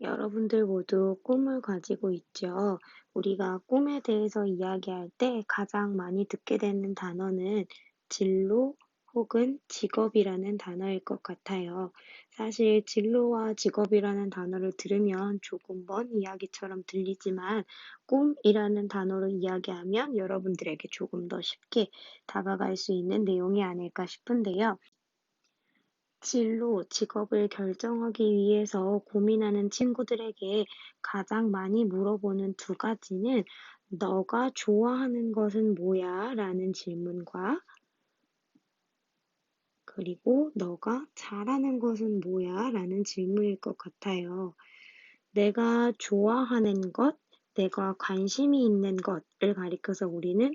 여러분들 모두 꿈을 가지고 있죠. 우리가 꿈에 대해서 이야기할 때 가장 많이 듣게 되는 단어는 진로 혹은 직업이라는 단어일 것 같아요. 사실 진로와 직업이라는 단어를 들으면 조금 먼 이야기처럼 들리지만 꿈이라는 단어로 이야기하면 여러분들에게 조금 더 쉽게 다가갈 수 있는 내용이 아닐까 싶은데요. 진로, 직업을 결정하기 위해서 고민하는 친구들에게 가장 많이 물어보는 두 가지는 "너가 좋아하는 것은 뭐야?" 라는 질문과 그리고 "너가 잘하는 것은 뭐야?" 라는 질문일 것 같아요. 내가 좋아하는 것, 내가 관심이 있는 것을 가리켜서 우리는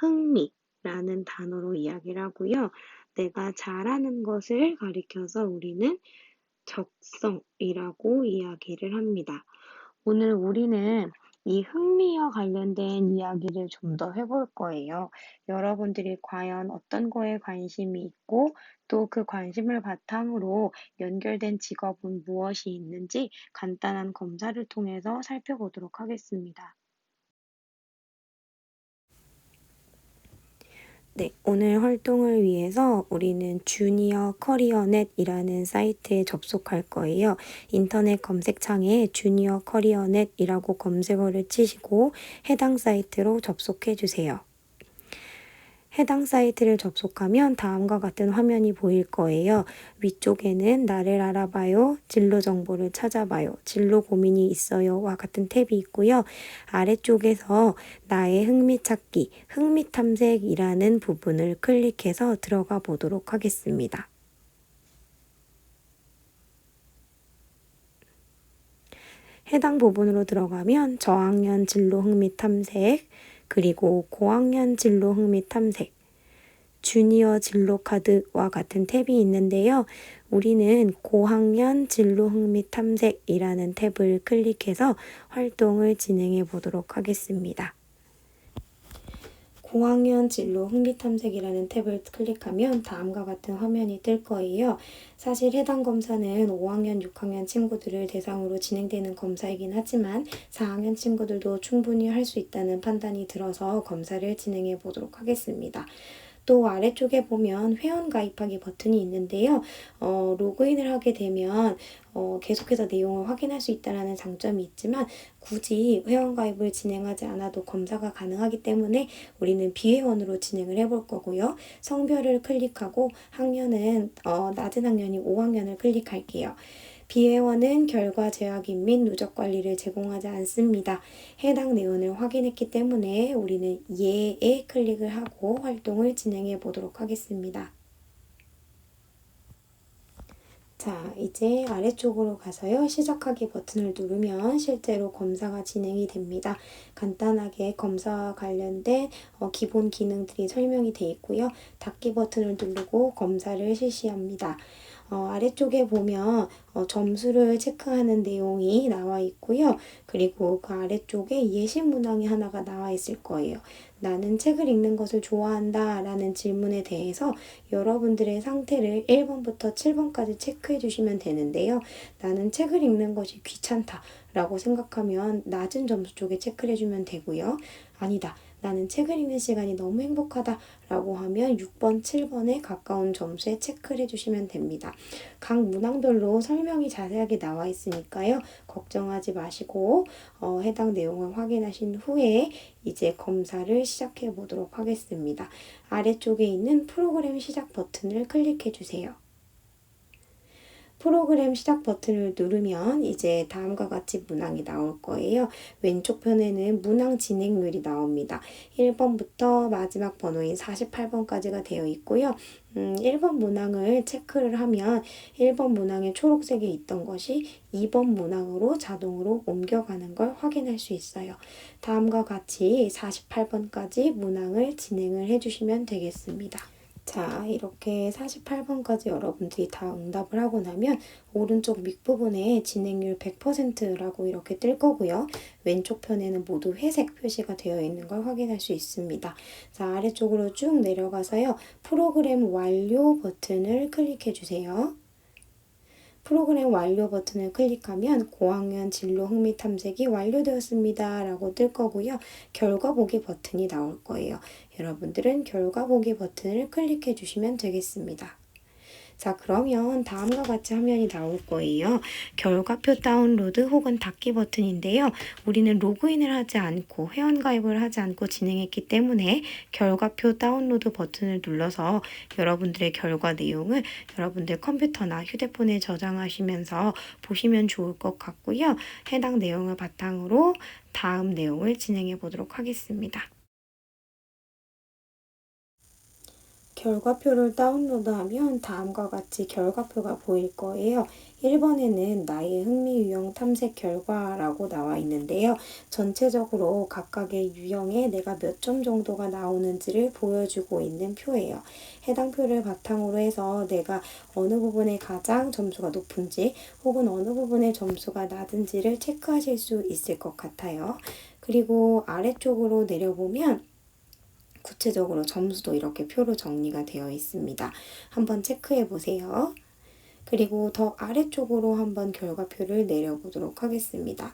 흥미라는 단어로 이야기를 하고요. 내가 잘하는 것을 가리켜서 우리는 적성이라고 이야기를 합니다. 오늘 우리는 이 흥미와 관련된 이야기를 좀 더 해볼 거예요. 여러분들이 과연 어떤 거에 관심이 있고 또 그 관심을 바탕으로 연결된 직업은 무엇이 있는지 간단한 검사를 통해서 살펴보도록 하겠습니다. 네, 오늘 활동을 위해서 우리는 주니어 커리어넷이라는 사이트에 접속할 거예요. 인터넷 검색창에 주니어 커리어넷이라고 검색어를 치시고 해당 사이트로 접속해 주세요. 해당 사이트를 접속하면 다음과 같은 화면이 보일 거예요. 위쪽에는 나를 알아봐요, 진로 정보를 찾아봐요, 진로 고민이 있어요와 같은 탭이 있고요. 아래쪽에서 나의 흥미 찾기, 흥미 탐색이라는 부분을 클릭해서 들어가 보도록 하겠습니다. 해당 부분으로 들어가면 저학년 진로 흥미 탐색, 그리고 고학년 진로 흥미 탐색, 주니어 진로 카드와 같은 탭이 있는데요. 우리는 고학년 진로 흥미 탐색이라는 탭을 클릭해서 활동을 진행해 보도록 하겠습니다. 고학년 진로 흥미 탐색이라는 탭을 클릭하면 다음과 같은 화면이 뜰 거예요. 사실 해당 검사는 5학년, 6학년 친구들을 대상으로 진행되는 검사이긴 하지만 4학년 친구들도 충분히 할 수 있다는 판단이 들어서 검사를 진행해 보도록 하겠습니다. 또 아래쪽에 보면 회원 가입하기 버튼이 있는데요. 어, 로그인을 하게 되면 어, 계속해서 내용을 확인할 수 있다는 장점이 있지만 굳이 회원 가입을 진행하지 않아도 검사가 가능하기 때문에 우리는 비회원으로 진행을 해볼 거고요. 성별을 클릭하고 학년은 어, 낮은 학년이 5학년을 클릭할게요. 비회원은 결과 제약인 및 누적 관리를 제공하지 않습니다. 해당 내용을 확인했기 때문에 우리는 예에 클릭을 하고 활동을 진행해 보도록 하겠습니다. 자, 이제 아래쪽으로 가서요. 시작하기 버튼을 누르면 실제로 검사가 진행이 됩니다. 간단하게 검사와 관련된 어, 기본 기능들이 설명이 되어 있고요. 닫기 버튼을 누르고 검사를 실시합니다. 어, 아래쪽에 보면 어, 점수를 체크하는 내용이 나와 있고요. 그리고 그 아래쪽에 예시 문항이 하나가 나와 있을 거예요. 나는 책을 읽는 것을 좋아한다 라는 질문에 대해서 여러분들의 상태를 1번부터 7번까지 체크해 주시면 되는데요. 나는 책을 읽는 것이 귀찮다 라고 생각하면 낮은 점수 쪽에 체크를 해주면 되고요. 아니다. 나는 책을 읽는 시간이 너무 행복하다 라고 하면 6번, 7번에 가까운 점수에 체크를 해주시면 됩니다. 각 문항별로 설명이 자세하게 나와 있으니까요. 걱정하지 마시고 어, 해당 내용을 확인하신 후에 이제 검사를 시작해 보도록 하겠습니다. 아래쪽에 있는 프로그램 시작 버튼을 클릭해 주세요. 프로그램 시작 버튼을 누르면 이제 다음과 같이 문항이 나올 거예요. 왼쪽 편에는 문항 진행률이 나옵니다. 1번부터 마지막 번호인 48번까지가 되어 있고요. 음, 1번 문항을 체크를 하면 1번 문항에 초록색에 있던 것이 2번 문항으로 자동으로 옮겨가는 걸 확인할 수 있어요. 다음과 같이 48번까지 문항을 진행을 해주시면 되겠습니다. 자, 이렇게 48번까지 여러분들이 다 응답을 하고 나면 오른쪽 밑부분에 진행률 100%라고 이렇게 뜰 거고요. 왼쪽 편에는 모두 회색 표시가 되어 있는 걸 확인할 수 있습니다. 자, 아래쪽으로 쭉 내려가서요. 프로그램 완료 버튼을 클릭해 주세요. 프로그램 완료 버튼을 클릭하면 고학년 진로 흥미 탐색이 완료되었습니다. 라고 뜰 거고요. 결과 보기 버튼이 나올 거예요. 여러분들은 결과 보기 버튼을 클릭해 주시면 되겠습니다. 자, 그러면 다음과 같이 화면이 나올 거예요. 결과표 다운로드 혹은 닫기 버튼인데요. 우리는 로그인을 하지 않고 회원가입을 하지 않고 진행했기 때문에 결과표 다운로드 버튼을 눌러서 여러분들의 결과 내용을 여러분들 컴퓨터나 휴대폰에 저장하시면서 보시면 좋을 것 같고요. 해당 내용을 바탕으로 다음 내용을 진행해 보도록 하겠습니다. 결과표를 다운로드하면 다음과 같이 결과표가 보일 거예요. 1번에는 나의 흥미 유형 탐색 결과라고 나와 있는데요. 전체적으로 각각의 유형에 내가 몇 점 정도가 나오는지를 보여주고 있는 표예요. 해당 표를 바탕으로 해서 내가 어느 부분에 가장 점수가 높은지 혹은 어느 부분에 점수가 낮은지를 체크하실 수 있을 것 같아요. 그리고 아래쪽으로 내려보면 구체적으로 점수도 이렇게 표로 정리가 되어 있습니다. 한번 체크해 보세요. 그리고 더 아래쪽으로 한번 결과표를 내려보도록 하겠습니다.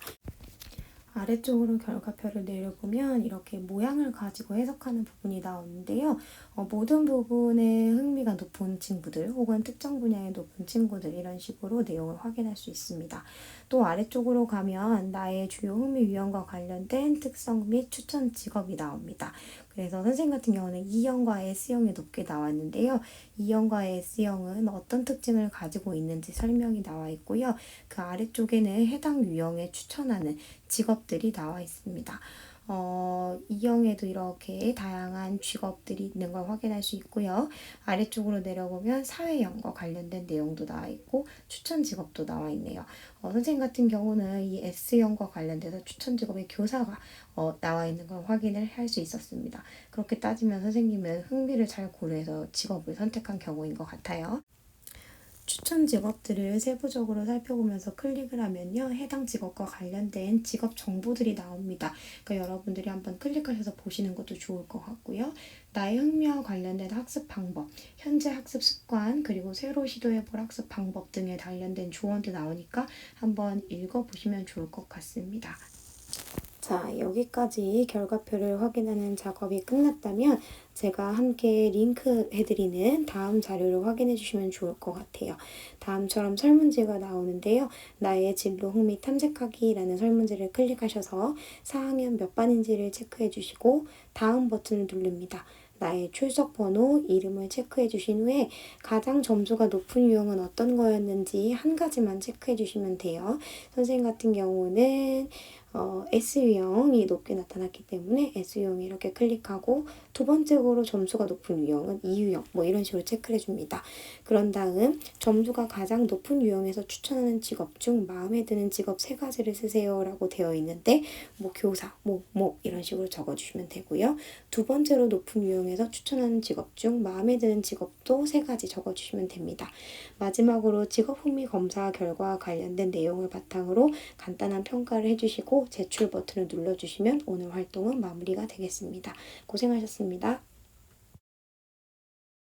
아래쪽으로 결과표를 내려보면 이렇게 모양을 가지고 해석하는 부분이 나오는데요. 어, 모든 부분에 흥미가 높은 친구들 혹은 특정 분야에 높은 친구들 이런 식으로 내용을 확인할 수 있습니다. 또 아래쪽으로 가면 나의 주요 흥미 유형과 관련된 특성 및 추천 직업이 나옵니다. 그래서 선생님 같은 경우는 E형과 S형이 높게 나왔는데요. E형과 S형은 어떤 특징을 가지고 있는지 설명이 나와 있고요. 그 아래쪽에는 해당 유형에 추천하는 직업들이 나와 있습니다. 어, E형에도 이렇게 다양한 직업들이 있는 걸 확인할 수 있고요. 아래쪽으로 내려보면 사회형과 관련된 내용도 나와 있고 추천 직업도 나와 있네요. 어, 선생님 같은 경우는 이 S형과 관련돼서 추천 직업의 교사가 어, 나와 있는 걸 확인을 할 수 있었습니다. 그렇게 따지면 선생님은 흥미를 잘 고려해서 직업을 선택한 경우인 것 같아요. 추천 직업들을 세부적으로 살펴보면서 클릭을 하면요. 해당 직업과 관련된 직업 정보들이 나옵니다. 그러니까 여러분들이 한번 클릭하셔서 보시는 것도 좋을 것 같고요. 나의 흥미와 관련된 학습 방법, 현재 학습 습관, 그리고 새로 시도해볼 학습 방법 등에 관련된 조언도 나오니까 한번 읽어보시면 좋을 것 같습니다. 자, 여기까지 결과표를 확인하는 작업이 끝났다면 제가 함께 링크 해드리는 다음 자료를 확인해 주시면 좋을 것 같아요. 다음처럼 설문지가 나오는데요. 나의 진로 흥미 탐색하기라는 설문지를 클릭하셔서 4학년 몇 반인지를 체크해 주시고 다음 버튼을 누릅니다. 나의 출석 번호, 이름을 체크해 주신 후에 가장 점수가 높은 유형은 어떤 거였는지 한 가지만 체크해 주시면 돼요. 선생님 같은 경우는 어, S유형이 높게 나타났기 때문에 S유형 이렇게 클릭하고 두 번째로 점수가 높은 유형은 E유형 뭐 이런 식으로 체크를 해줍니다. 그런 다음 점수가 가장 높은 유형에서 추천하는 직업 중 마음에 드는 직업 세 가지를 쓰세요 라고 되어 있는데 뭐 교사, 뭐, 뭐 이런 식으로 적어주시면 되고요. 두 번째로 높은 유형에서 추천하는 직업 중 마음에 드는 직업도 세 가지 적어주시면 됩니다. 마지막으로 직업 흥미 검사 결과와 관련된 내용을 바탕으로 간단한 평가를 해주 제출 버튼을 눌러주시면 오늘 활동은 마무리가 되겠습니다. 고생하셨습니다.